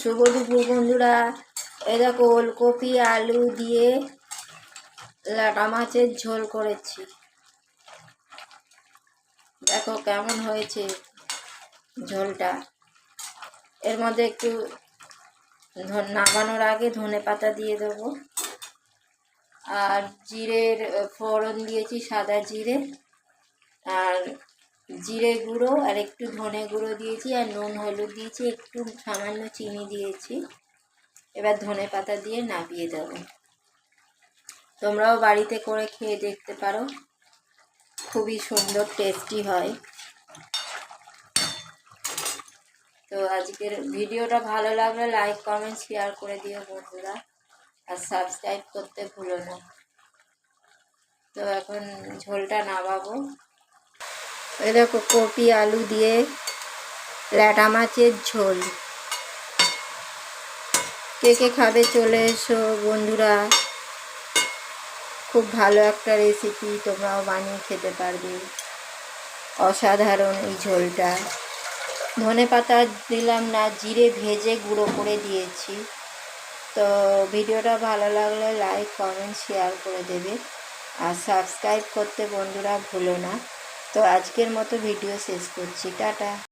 শুভ দুপুর বন্ধুরা। এ দেখো, ওলকপি, আলু দিয়ে লাটা মাছের ঝোল করেছি। দেখো কেমন হয়েছে ঝোলটা। এর মধ্যে একটু নামানোর আগে ধনে পাতা দিয়ে দেবো। আর জিরের ফোড়ন দিয়েছি, সাদা জিরে। আর জিরে গুঁড়ো আর একটু ধনে গুঁড়ো দিয়েছি আর নুন হলুদ দিয়েছি, একটু সামান্য চিনি দিয়েছি। এবার ধনে পাতা দিয়ে নামিয়ে দেবো। তোমরাও বাড়িতে করে খেয়ে দেখতে পারো, খুবই সুন্দর টেস্টি হয়। তো আজকের ভিডিওটা ভালো লাগলে লাইক কমেন্ট শেয়ার করে দিও বন্ধুরা। আর সাবস্ক্রাইব করতে ভুলো না। তো এখন ঝোলটা নামাবো। এই দেখো কপি, আলু দিয়ে ল্যাটা মাছের ঝোল। কে কে খাবে চলে এসো বন্ধুরা। খুব ভালো একটা রেসিপি তোমরাও বানিয়ে খেতে পারবে। অসাধারণ এই ঝোলটা। ধনে পাতা দিলাম না, জিরে ভেজে গুঁড়ো করে দিয়েছি। তো ভিডিওটা ভালো লাগলে লাইক কমেন্ট শেয়ার করে দেবে। আর সাবস্ক্রাইব করতে বন্ধুরা ভুলো না। তো আজকের মতো ভিডিও শেষ করছি টাটা।